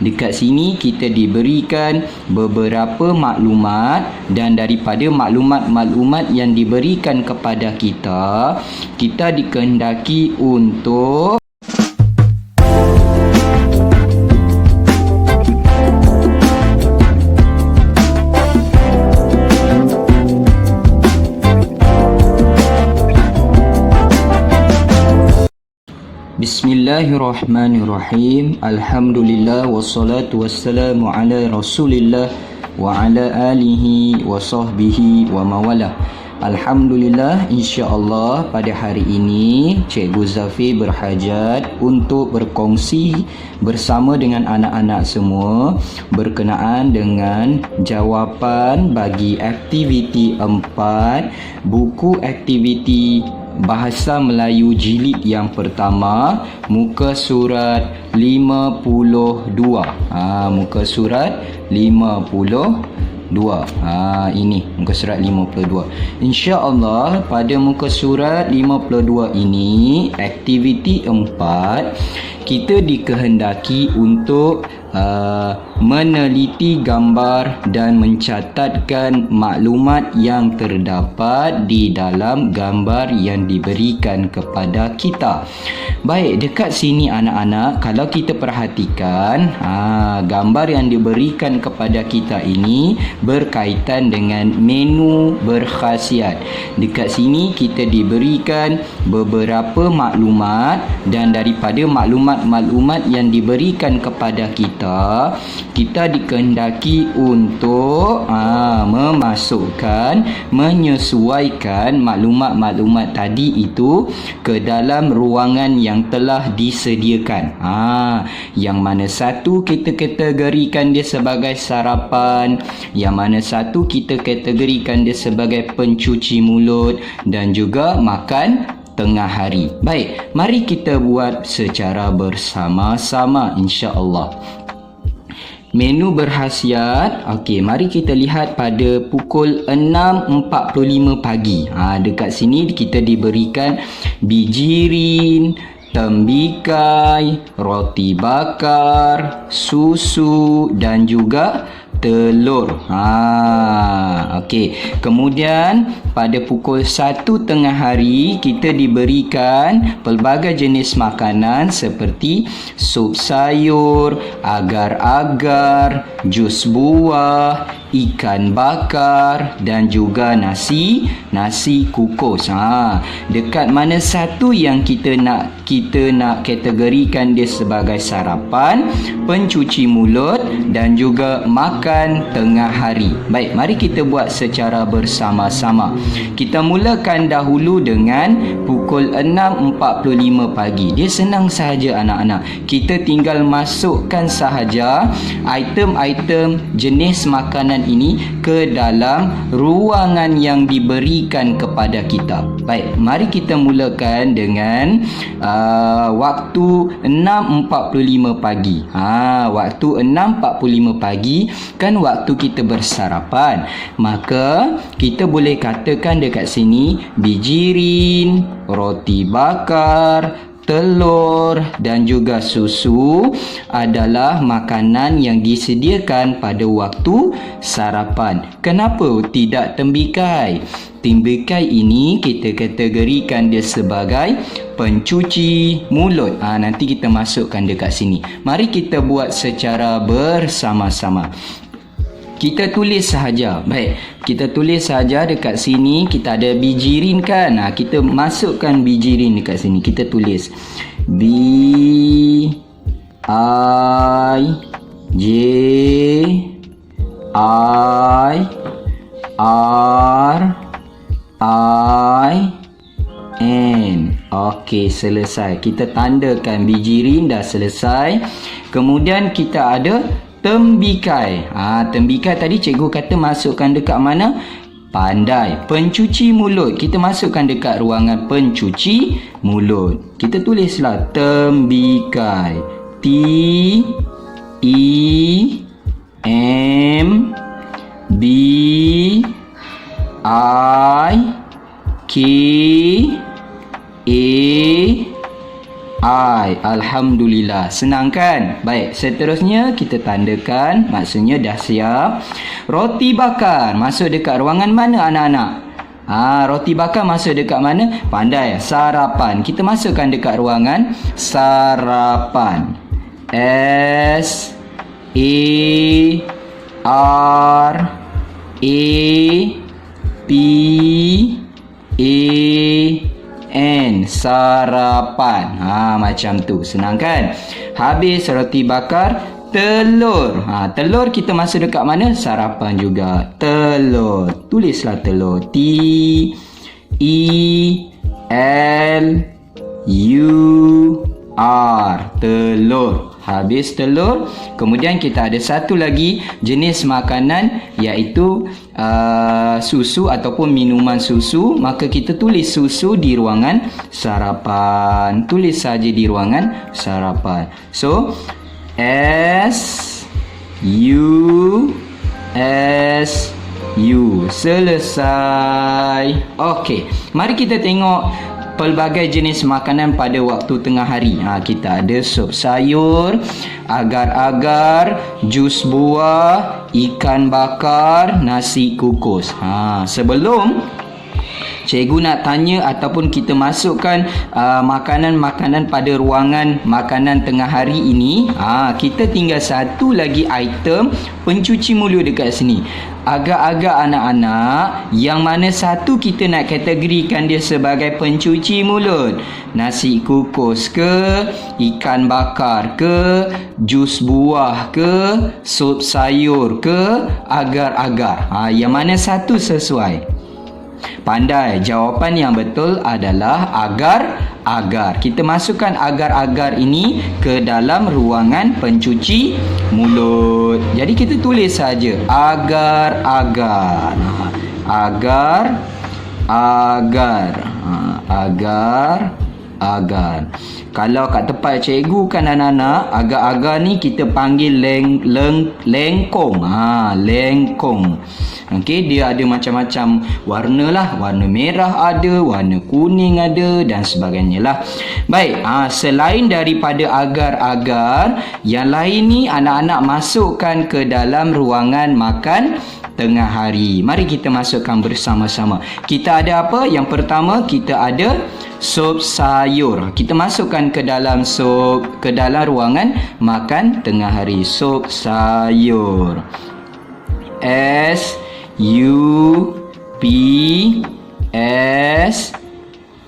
Dekat sini kita diberikan beberapa maklumat dan daripada maklumat-maklumat yang diberikan kepada kita, kita dikehendaki untuk Bismillahirrahmanirrahim. Alhamdulillah Wassalatu wassalamu ala rasulillah Wa ala alihi wa sahbihi wa mawala. Alhamdulillah insyaAllah pada hari ini Cikgu Zafi berhajat untuk berkongsi bersama dengan anak-anak semua Berkenaan dengan jawapan bagi aktiviti empat Buku aktiviti Bahasa Melayu jilid yang pertama muka surat 52 ha muka surat 52 ha ini muka surat 52 insya-Allah pada muka surat 52 ini aktiviti 4 kita dikehendaki untuk uh, meneliti gambar dan mencatatkan maklumat yang terdapat di dalam gambar yang diberikan kepada kita. Baik, dekat sini anak-anak, kalau kita perhatikan, ha, gambar yang diberikan kepada kita ini berkaitan dengan menu berkhasiat. Dekat sini kita diberikan beberapa maklumat dan daripada maklumat-maklumat yang diberikan kepada kita kita dikehendaki untuk aa, ha, memasukkan menyesuaikan maklumat-maklumat tadi itu ke dalam ruangan yang telah disediakan. Ha, yang mana satu kita kategorikan dia sebagai sarapan yang mana satu kita kategorikan dia sebagai pencuci mulut dan juga makan tengah hari. Baik, mari kita buat secara bersama-sama insya-Allah. Menu berhasiat. Okey, mari kita lihat pada pukul 6.45 pagi. Ha, dekat sini kita diberikan bijirin, tembikai, roti bakar, susu dan juga telur. Ha, okey. Kemudian pada pukul 1 tengah hari kita diberikan pelbagai jenis makanan seperti sup sayur, agar-agar, jus buah, ikan bakar dan juga nasi nasi kukus. Ha, dekat mana satu yang kita nak kita nak kategorikan dia sebagai sarapan, pencuci mulut dan juga makan tengah hari. Baik, mari kita buat secara bersama-sama. Kita mulakan dahulu dengan pukul 6.45 pagi. Dia senang sahaja anak-anak. Kita tinggal masukkan sahaja item-item jenis makanan ini ke dalam ruangan yang diberikan kepada kita. Baik, mari kita mulakan dengan uh, waktu 6.45 pagi. Ha, waktu 6.45 pagi kan waktu kita bersarapan maka kita boleh katakan dekat sini bijirin roti bakar telur dan juga susu adalah makanan yang disediakan pada waktu sarapan. Kenapa tidak tembikai? Tembikai ini kita kategorikan dia sebagai pencuci mulut. Ha, nanti kita masukkan dekat sini. Mari kita buat secara bersama-sama kita tulis sahaja. Baik, kita tulis sahaja dekat sini kita ada bijirin kan. Ha, kita masukkan bijirin dekat sini. Kita tulis B I J I R I N. Okey, selesai. Kita tandakan bijirin dah selesai. Kemudian kita ada tembikai. Ha, tembikai tadi cikgu kata masukkan dekat mana? Pandai. Pencuci mulut. Kita masukkan dekat ruangan pencuci mulut. Kita tulislah tembikai. T E M B I K A I. Alhamdulillah. Senang kan? Baik, seterusnya kita tandakan. Maksudnya dah siap. Roti bakar. Masuk dekat ruangan mana anak-anak? Ha, roti bakar masuk dekat mana? Pandai. Sarapan. Kita masukkan dekat ruangan sarapan. S A R A P A N sarapan. Ha macam tu. Senang kan? Habis roti bakar, telur. Ha telur kita masuk dekat mana? Sarapan juga. Telur. Tulislah telur. T E L U R. Telur. Habis telur, kemudian kita ada satu lagi jenis makanan iaitu uh, susu ataupun minuman susu, maka kita tulis susu di ruangan sarapan. Tulis saja di ruangan sarapan. So S U S U selesai. Okey, mari kita tengok pelbagai jenis makanan pada waktu tengah hari. Ha, kita ada sup sayur, agar-agar, jus buah, ikan bakar, nasi kukus. Ha, sebelum Cikgu nak tanya ataupun kita masukkan uh, makanan-makanan pada ruangan makanan tengah hari ini. Ha, kita tinggal satu lagi item pencuci mulut dekat sini. Agak-agak anak-anak yang mana satu kita nak kategorikan dia sebagai pencuci mulut. Nasi kukus ke, ikan bakar ke, jus buah ke, sup sayur ke, agar-agar. Ha, yang mana satu sesuai? Pandai, jawapan yang betul adalah agar-agar. Kita masukkan agar-agar ini ke dalam ruangan pencuci mulut. Jadi kita tulis saja agar-agar. Ha, agar agar ha, agar agar. Kalau kat tempat cikgu kan anak-anak, agar-agar ni kita panggil leng leng lengkong. Ha, lengkong. Okey, dia ada macam-macam warna lah. Warna merah ada, warna kuning ada dan sebagainya lah. Baik, ha, selain daripada agar-agar, yang lain ni anak-anak masukkan ke dalam ruangan makan tengah hari. Mari kita masukkan bersama-sama. Kita ada apa? Yang pertama, kita ada sup sayur. Kita masukkan ke dalam sup, ke dalam ruangan makan tengah hari. Sup sayur. S U P S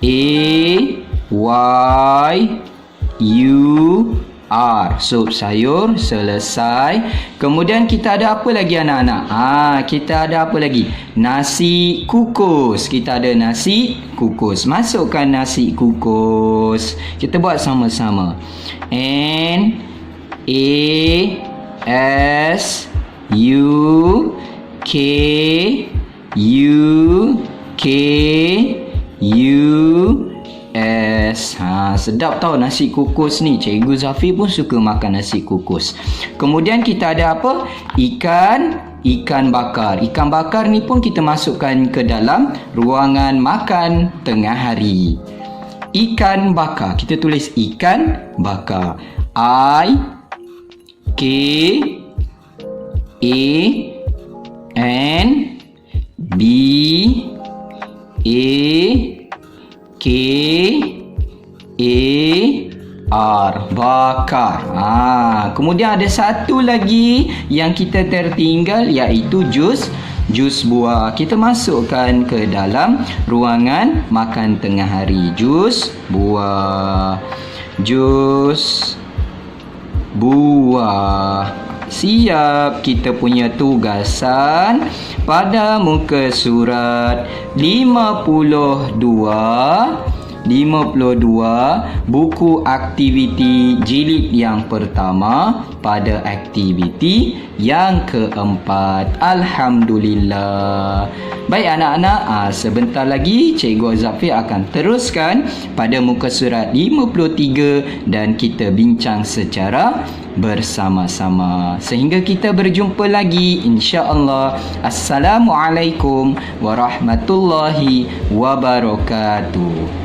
A Y U R. Sup sayur selesai. Kemudian kita ada apa lagi anak-anak? Ha, kita ada apa lagi? Nasi kukus. Kita ada nasi kukus. Masukkan nasi kukus. Kita buat sama-sama. N A S U K U K U S. Ha, Sedap tau nasi kukus ni. Cikgu Zafi pun suka makan nasi kukus. Kemudian kita ada apa? Ikan Ikan bakar. Ikan bakar ni pun kita masukkan ke dalam Ruangan makan tengah hari. Ikan bakar. Kita tulis ikan bakar. I K A N B A K bakar. Ha, kemudian ada satu lagi yang kita tertinggal iaitu jus jus buah. Kita masukkan ke dalam ruangan makan tengah hari. Jus buah. Jus buah. Siap kita punya tugasan pada muka surat 52 52 buku aktiviti jilid yang pertama pada aktiviti yang keempat. Alhamdulillah. Baik anak-anak ah, sebentar lagi cikgu Zafi akan teruskan pada muka surat 53 dan kita bincang secara bersama-sama. Sehingga kita berjumpa lagi insya-Allah. Assalamualaikum warahmatullahi wabarakatuh